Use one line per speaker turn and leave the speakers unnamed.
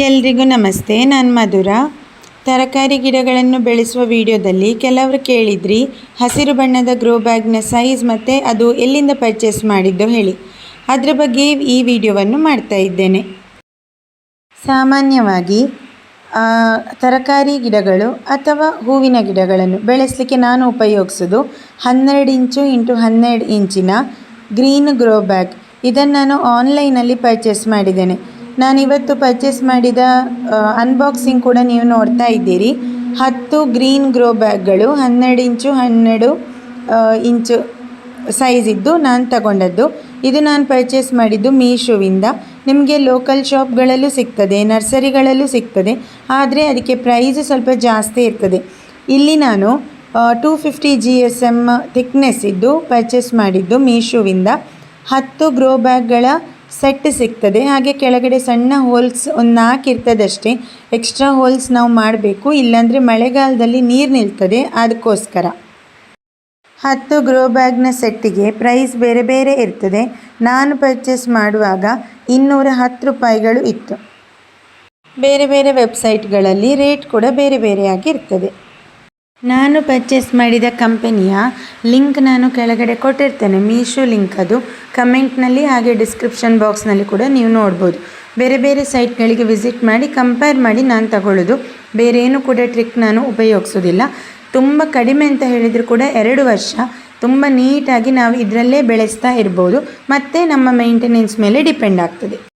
ಎಲ್ರಿಗೂ ನಮಸ್ತೆ, ನಾನು ಮಧುರ. ತರಕಾರಿ ಗಿಡಗಳನ್ನು ಬೆಳೆಸುವ ವಿಡಿಯೋದಲ್ಲಿ ಕೆಲವರು ಕೇಳಿದ್ರಿ, ಹಸಿರು ಬಣ್ಣದ ಗ್ರೋ ಬ್ಯಾಗ್ನ ಸೈಜ್ ಮತ್ತು ಅದು ಎಲ್ಲಿಂದ ಪರ್ಚೇಸ್ ಮಾಡಿದ್ದು ಹೇಳಿ. ಅದರ ಬಗ್ಗೆ ಈ ವಿಡಿಯೋವನ್ನು ಮಾಡ್ತಾ ಇದ್ದೇನೆ. ಸಾಮಾನ್ಯವಾಗಿ ತರಕಾರಿ ಗಿಡಗಳು ಅಥವಾ ಹೂವಿನ ಗಿಡಗಳನ್ನು ಬೆಳೆಸಲಿಕ್ಕೆ ನಾನು ಉಪಯೋಗಿಸೋದು ಹನ್ನೆರಡು ಇಂಚು ಇಂಟು ಹನ್ನೆರಡು ಇಂಚಿನ ಗ್ರೀನ್ ಗ್ರೋ ಬ್ಯಾಗ್ ಇದನ್ನು ನಾನು ಆನ್ಲೈನಲ್ಲಿ ಪರ್ಚೇಸ್ ಮಾಡಿದ್ದೇನೆ. ನಾನು ಇವತ್ತು ಪರ್ಚೇಸ್ ಮಾಡಿದ ಅನ್ಬಾಕ್ಸಿಂಗ್ ಕೂಡ ನೀವು ನೋಡ್ತಾ ಇದ್ದೀರಿ. ಹತ್ತು ಗ್ರೀನ್ ಗ್ರೋ ಬ್ಯಾಗ್ಗಳು ಹನ್ನೆರಡು ಇಂಚು ಹನ್ನೆರಡು ಇಂಚು ಸೈಜ್ ಇದ್ದು ನಾನು ತಗೊಂಡದ್ದು. ಇದು ನಾನು ಪರ್ಚೇಸ್ ಮಾಡಿದ್ದು ಮೀಶೋವಿಂದ. ನಿಮಗೆ ಲೋಕಲ್ ಶಾಪ್ಗಳಲ್ಲೂ ಸಿಗ್ತದೆ ನರ್ಸರಿಗಳಲ್ಲೂ ಸಿಗ್ತದೆ, ಆದರೆ ಅದಕ್ಕೆ ಪ್ರೈಸ್ ಸ್ವಲ್ಪ ಜಾಸ್ತಿ ಇರ್ತದೆ. ಇಲ್ಲಿ ನಾನು two fifty G S M thickness ಇದ್ದು ಪರ್ಚೇಸ್ ಮಾಡಿದ್ದು ಮೀಶೋವಿಂದ. ಹತ್ತು ಗ್ರೋ ಬ್ಯಾಗ್ಗಳ ಸೆಟ್ ಸಿಗ್ತದೆ. ಹಾಗೆ ಕೆಳಗಡೆ ಸಣ್ಣ ಹೋಲ್ಸ್ ಒಂದು ನಾಲ್ಕು ಇರ್ತದಷ್ಟೇ. ಎಕ್ಸ್ಟ್ರಾ ಹೋಲ್ಸ್ ನಾವು ಮಾಡಬೇಕು. ಇಲ್ಲಾಂದರೆ ಮಳೆಗಾಲದಲ್ಲಿ ನೀರು ನಿಲ್ತದೆ. ಅದಕ್ಕೋಸ್ಕರ ಹತ್ತು ಗ್ರೋ ಬ್ಯಾಗ್ನ ಸೆಟ್ಟಿಗೆ ಪ್ರೈಸ್ ಬೇರೆ ಬೇರೆ ಇರ್ತದೆ. ನಾನು ಪರ್ಚೇಸ್ ಮಾಡುವಾಗ ಇನ್ನೂರ ಹತ್ತು ರೂಪಾಯಿಗಳು ಇತ್ತು. ಬೇರೆ ಬೇರೆ ವೆಬ್ಸೈಟ್ಗಳಲ್ಲಿ ರೇಟ್ ಕೂಡ ಬೇರೆ ಬೇರೆಯಾಗಿ ಇರ್ತದೆ. ನಾನು ಪರ್ಚೇಸ್ ಮಾಡಿದ ಕಂಪನಿಯ ಲಿಂಕ್ ನಾನು ಕೆಳಗಡೆ ಕೊಟ್ಟಿರ್ತೇನೆ. ಮೀಶೋ ಲಿಂಕ್ ಅದು. ಕಮೆಂಟ್ನಲ್ಲಿ ಹಾಗೆ ಡಿಸ್ಕ್ರಿಪ್ಷನ್ ಬಾಕ್ಸ್ನಲ್ಲಿ ಕೂಡ ನೀವು ನೋಡ್ಬೋದು. ಬೇರೆ ಬೇರೆ ಸೈಟ್ಗಳಿಗೆ ವಿಸಿಟ್ ಮಾಡಿ, ಕಂಪೇರ್ ಮಾಡಿ ನಾನು ತಗೊಳ್ಳೋದು. ಬೇರೆ ಏನು ಕೂಡ ಟ್ರಿಕ್ ನಾನು ಉಪಯೋಗಿಸೋದಿಲ್ಲ. ತುಂಬ ಕಡಿಮೆ ಅಂತ ಹೇಳಿದರೂ ಕೂಡ ಎರಡು ವರ್ಷ. ತುಂಬ ನೀಟಾಗಿ ನಾವು ಇದರಲ್ಲೇ ಬೆಳೆಸ್ತಾ ಇರ್ಬೋದು. ಮತ್ತು ನಮ್ಮ ಮೇಂಟೆನೆನ್ಸ್ ಮೇಲೆ ಡಿಪೆಂಡ್ ಆಗ್ತದೆ.